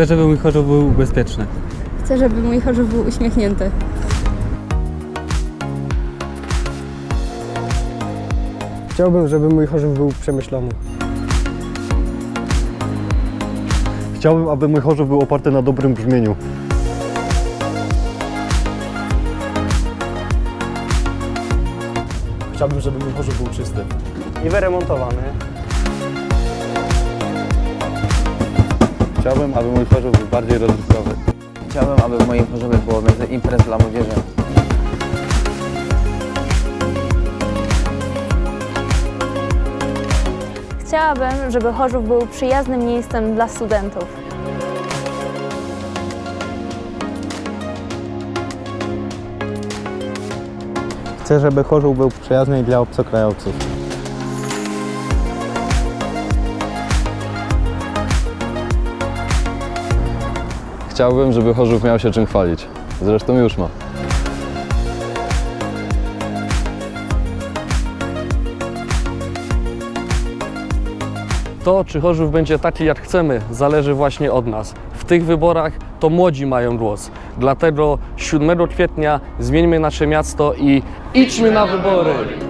Chcę, żeby mój Chorzów był bezpieczny. Chcę, żeby mój Chorzów był uśmiechnięty. Chciałbym, żeby mój Chorzów był przemyślany. Chciałbym, aby mój Chorzów był oparty na dobrym brzmieniu. Chciałbym, żeby mój Chorzów był czysty. I wyremontowany. Chciałbym, aby mój Chorzów był bardziej rozrywkowy. Chciałbym, aby w moim Chorzowie było więcej imprez dla młodzieży. Chciałabym, żeby Chorzów był przyjaznym miejscem dla studentów. Chcę, żeby Chorzów był przyjazny dla obcokrajowców. Chciałbym, żeby Chorzów miał się czym chwalić. Zresztą już ma. To, czy Chorzów będzie taki, jak chcemy, zależy właśnie od nas. W tych wyborach to młodzi mają głos. Dlatego 7 kwietnia zmieńmy nasze miasto i idźmy na wybory!